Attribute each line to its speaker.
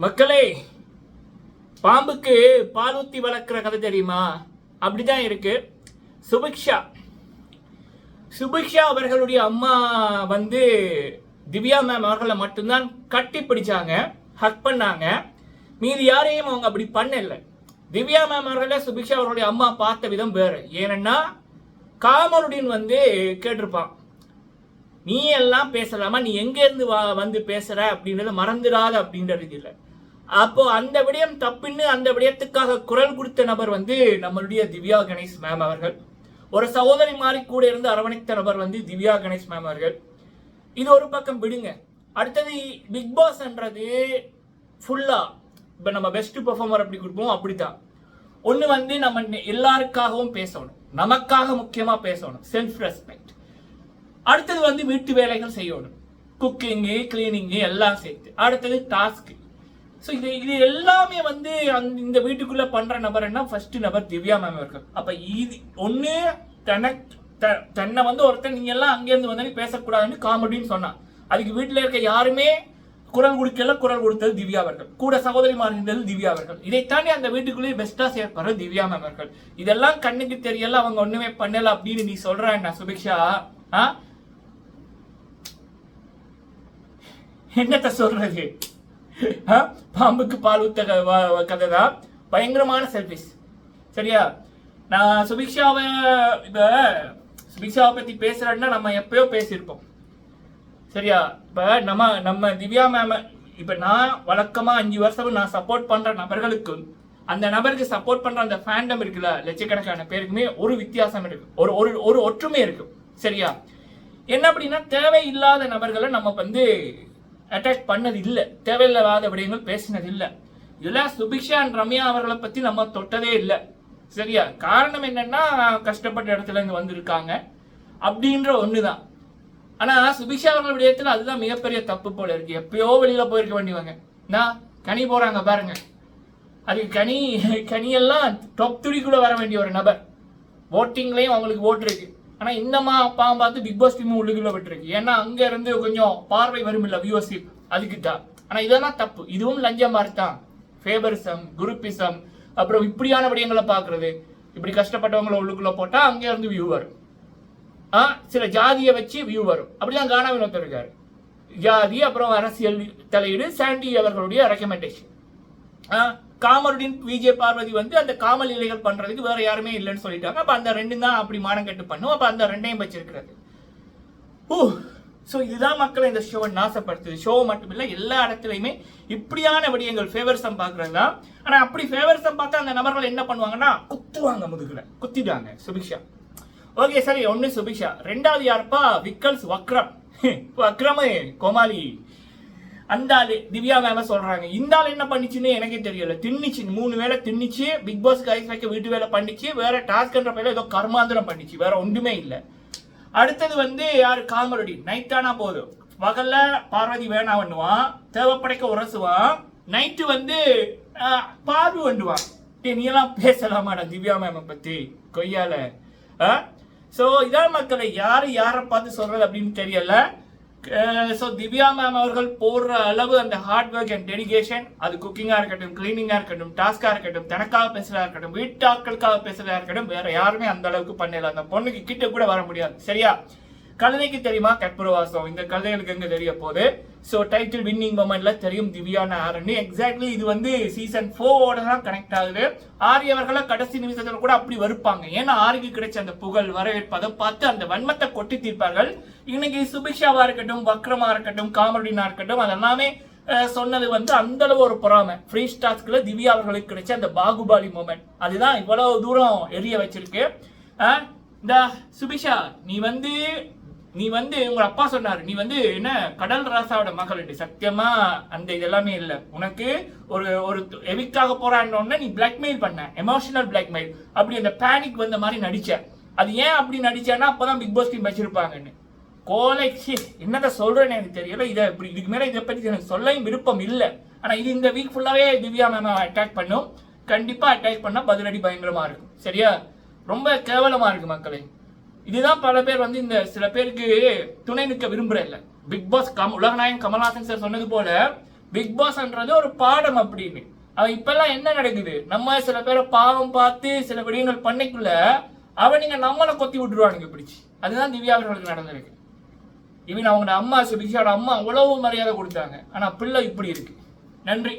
Speaker 1: மக்களே பாம்புக்கு பால் ஊத்தி வளர்க்குற கதை தெரியுமா? அப்படிதான் இருக்கு. சுபிக்ஷா. சுபிக்ஷா அவர்களுடைய அம்மா வந்து திவ்யா மேம் அவர்களை மட்டும்தான் கட்டி பிடிச்சாங்க ஹக் பண்ணாங்க. மீதி யாரையும் அவங்க அப்படி பண்ணல. திவ்யா மேம் அவர்களை சுபிக்ஷா அவர்களுடைய அம்மா பார்த்த விதம் வேறு. ஏன்னா காமருடின் வந்து கேட்டிருப்பான் நீ எல்லாம் பேசலாமா? நீ எங்கேருந்து வா வந்து பேசுற? அப்படின்றத மறந்துடாத அப்படின்றது இல்லை அப்போ அந்த விடயம் தப்புன்னு அந்த விடயத்துக்காக குரல் கொடுத்த நபர் வந்து நம்மளுடைய திவ்யா கணேஷ் மேம் அவர்கள். ஒரு சகோதரி மாதிரி கூட இருந்து அரவணைத்த நபர் வந்து திவ்யா கணேஷ் மேம் அவர்கள். இது ஒரு பக்கம் விடுங்க. அடுத்தது பிக் பாஸ்ன்றது ஃபுல்லா இப்போ நம்ம பெஸ்ட் பெர்ஃபார்மர் அப்படி கொடுப்போம் அப்படித்தான். ஒன்று வந்து நம்ம எல்லாருக்காகவும் பேசணும். நமக்காக முக்கியமாக பேசணும். செல்ஃப் ரெஸ்பெக்ட் அடுத்தது வந்து வீட்டு வேலைகள் செய்யணும். குக்கிங்கு கிளீனிங்கு எல்லாம் சேர்த்து. அடுத்தது டாஸ்க்கு ஸோ இது இது எல்லாமே வந்து அந் இந்த வீட்டுக்குள்ள பண்ற நபர் என்ன? ஃபர்ஸ்ட் நபர் திவ்யா மேம் இருக்கு அப்போ இது ஒன்று தனக்கு த- தன்னை வந்து ஒருத்தன் நீங்க எல்லாம் அங்கேருந்து வந்தாலும் பேசக்கூடாதுன்னு காமெடின்னு சொன்னான். அதுக்கு வீட்டில் இருக்க யாருமே குரல் கொடுக்கல குரல் கொடுத்தது திவ்யா அவர்கள். கூட சகோதரிமார் இருந்தது திவ்யா அவர்கள். இதைத்தானே அந்த வீட்டுக்குள்ளேயே பெஸ்ட்டாக சேர்ப்பார் திவ்யா மேம் அவர்கள். இதெல்லாம் கண்ணுக்கு தெரியல அவங்க ஒன்றுமே பண்ணல அப்படின்னு நீ சொல்ற என்ன சுபிக்ஷா. ஆ? என்னத்த சொல்றது? பாம்புக்கு பால் ஊத்த கதை தான் பயங்கரமான செல்ஃபிஸ் சரியா? நான் சுபிக்ஷாவை இப்போ சுபிக்ஷாவை பற்றி பேசுகிறேன்னா நம்ம எப்பயோ பேசியிருப்போம். சரியா? இப்போ நம்ம நம்ம திவ்யா மேம இப்போ நான் வழக்கமாக அஞ்சு வருஷம் நான் சப்போர்ட் பண்ணுற நபர்களுக்கு அந்த நபருக்கு சப்போர்ட் பண்ணுற அந்த ஃபேண்டம் இருக்குல்ல லட்சக்கணக்கான பேருக்குமே ஒரு வித்தியாசம் இருக்கு. ஒரு ஒரு ஒரு ஒற்றுமை இருக்கு. சரியா? என்ன அப்படின்னா தேவையில்லாத நபர்களை நம்ம வந்து அட்டாக் பண்ணது இல்லை தேவையில்லாத விடயங்கள் பேசினது இல்லை இதெல்லாம் சுபிக்ஷா அண்ட் ரம்யா அவர்களை பற்றி நம்ம தொட்டதே இல்லை. சரியா? காரணம் என்னன்னா கஷ்டப்பட்ட இடத்துல இருந்து வந்திருக்காங்க. அப்படின்ற ஒன்று தான் ஆனால் சுபிக்ஷா அவர்கள் விடயத்தில் அதுதான் மிகப்பெரிய தப்பு போல இருக்கு. எப்பயோ வெளியில் போயிருக்க வேண்டியவங்க. நான் கனி போகிறாங்க பாருங்க. அதுக்கு கனி கனியெல்லாம் டொப் துடி கூட வர வேண்டிய ஒரு நபர். ஓட்டிங்லேயும் அவங்களுக்கு ஓட்டு இருக்கு. ஆனால் இன்னமா அப்பா பார்த்து பிக் பாஸ் டீம் உள்ளுக்குள்ள விட்டுருக்கு. ஏன்னா அங்கே இருந்து கொஞ்சம் பார்வை வரும் இல்லை வியூவர்ஷிப் அதுக்கு தான். ஆனால் இதெல்லாம் தப்பு. இதுவும் லஞ்சம் மாதிரி தான் ஃபேவரிசம் குருப்பிசம் அப்புறம் இப்படியான விடயங்களை பார்க்குறது. இப்படி கஷ்டப்பட்டவங்களை உள்ளுக்குள்ள போட்டால் அங்கே இருந்து வியூ வரும். ஆ, சில ஜாதியை வச்சு வியூ வரும். அப்படிதான் கானா வினோத் இருக்காரு. ஜாதி அப்புறம் அரசியல் தலையீடு சாண்டி அவர்களுடைய ரெக்கமெண்டேஷன் காமருடின் விஜய் பார்வதி வந்து அந்த காமல் இலைகள் பண்றதுக்கு வேற யாருமே இல்லைன்னு சொல்லிட்டாங்க. அப்ப அந்த ரெண்டும் தான் அப்படி மானம் கட்டு பண்ணும். அப்ப அந்த ரெண்டையும் வச்சிருக்கிறது. ஓ ஸோ இதுதான் மக்களை இந்த ஷோவை நாசப்படுத்துது. ஷோ மட்டும் இல்லை எல்லா இடத்துலையுமே இப்படியான விடயங்கள் ஃபேவர்ஸம் பார்க்கறது தான். ஆனால் அப்படி ஃபேவர்ஸம் பார்த்தா அந்த நபர்கள் என்ன பண்ணுவாங்கன்னா குத்துவாங்க முதுகில். குத்திடுவாங்க சுபிக்ஷா. ஓகே சரி ஒன்று சுபிக்ஷா. ரெண்டாவது யாருப்பா? விக்கல்ஸ் வக்ரம். வக்ரமு கோமாளி. அந்த திவ்யா மேம சொல்றாங்க. இந்த ஆள் என்ன பண்ணிச்சுன்னு எனக்கே தெரியல. தின்னுச்சு மூணு வேளை தின்னுச்சு பிக் பாஸ் கைஸ் வைக்க வீட்டு வேலை பண்ணிச்சு வேற டாஸ்க்ன்ற பேர்ல ஏதோ கர்மாந்திரம் பண்ணிச்சு வேற ஒன்றுமே இல்லை. அடுத்தது வந்து யார்? காமரடி. நைட்டானா போதும். பகல்ல பார்வதி வேணா பண்ணுவான் தேவைப்படைக்க உரசுவான். நைட்டு வந்து பார்வை வந்துவான் நீ எல்லாம் பேசலாமாடா திவ்யா மேம பத்தி? கொய்யால. ஸோ இதான் மக்களை யார் யாரை பார்த்து சொல்றது அப்படின்னு தெரியல. ஸோ திவ்யா மேம் அவர்கள் போடுற அளவு அந்த ஹார்ட் ஒர்க் அண்ட் டெடிகேஷன் அது குக்கிங்காக இருக்கட்டும் கிளீனிங்காக இருக்கட்டும் டாஸ்காக இருக்கட்டும் தனக்காக பேசுறதா இருக்கட்டும் வீட்டாட்களுக்காக பேசுறதா இருக்கட்டும் வேற யாருமே அந்த அளவுக்கு பண்ணல. அந்த பொண்ணுக்கு கிட்ட கூட வர முடியாது. சரியா? கழுதைக்கு தெரியுமா? கற்பூரவாசம். இந்த கழுதைகளுக்கு எங்க தெரிய போகுது? ஸோ டைட்டில் வின்னிங் மொமெண்ட்ல தெரியும் திவ்யான ஆரண்டி எக்ஸாக்ட்லி இது வந்து சீசன் ஃபோரோட தான் கனெக்ட் ஆகுது. ஆரி அவர்களை கடைசி நிமிஷத்தில் கூட அப்படி வருப்பாங்க ஏன்னா ஆரிக்கு கிடைச்ச அந்த புகழ் வரவேற்பதை பார்த்து அந்த வன்மத்தை கொட்டி தீர்ப்பார்கள். இன்னைக்கு சுபிக்ஷாவா இருக்கட்டும் வக்ரமா இருக்கட்டும் காமெடினா இருக்கட்டும் அதெல்லாமே சொன்னது வந்து அந்த அளவு ஒரு பொறாமை. ஃப்ரீ ஸ்டார்ஸ்க்குள்ள திவ்யா அவர்களுக்கு கிடைச்ச அந்த பாகுபாலி மூமெண்ட் அதுதான் இவ்வளவு தூரம் எரிய வச்சிருக்கு. இந்த சுபிஷா நீ வந்து நீ வந்து உங்க அப்பா சொன்னாரு நீ வந்து என்ன கடல் ராசாவோட மகள் சத்தியமா அந்த இதெல்லாமே இல்லை. இல்ல உனக்கு ஒரு ஒரு எவிக்காக போறான்னு நீ பிளாக்மெயில் பண்ண எமோஷனல் பிளாக்மெயில் அப்படி அந்த பேனிக் வந்த மாதிரி நடிச்ச. அது ஏன் அப்படி நடிச்சேன்னா அப்பதான் பிக் பாஸ் டீம் வச்சிருப்பாங்கன்னு. கோலை என்னதான் சொல்றேன்னு எனக்கு தெரியல. இதை இப்படி இதுக்கு மேல இதை பத்தி எனக்கு சொல்லவும் விருப்பம் இல்லை. ஆனா இது இந்த வீக் ஃபுல்லாவே திவ்யா மேம் அட்டாக் பண்ணும். கண்டிப்பா அட்டாக் பண்ணா பதிலடி பயங்கரமா இருக்கும். சரியா? ரொம்ப கேவலமா இருக்கு மக்களே. இதுதான் பல பேர் வந்து இந்த சில பேருக்கு துணை நிற்க விரும்புற இல்ல. பிக் பாஸ் கம் உலகநாயகன் கமல்ஹாசன் சார் சொன்னது போல பிக் பாஸ்ன்றது ஒரு பாடம் அப்படின்னு. அவன் இப்பெல்லாம் என்ன நடக்குது? நம்ம சில பேரை பாவம் பார்த்து சில விடயங்கள் பண்ணிக்குள்ள அவனுங்க நம்மளை கொத்தி விட்டுருவானுங்க பிடிச்சி அதுதான் திவ்யா அவர்களுக்கு நடந்திருக்கு. இவன் அவங்களோட அம்மா சுபிக்ஷாவோட அம்மா உழவு மரியாதை கொடுத்தாங்க. ஆனால் பிள்ளை இப்படி இருக்கு. நன்றி.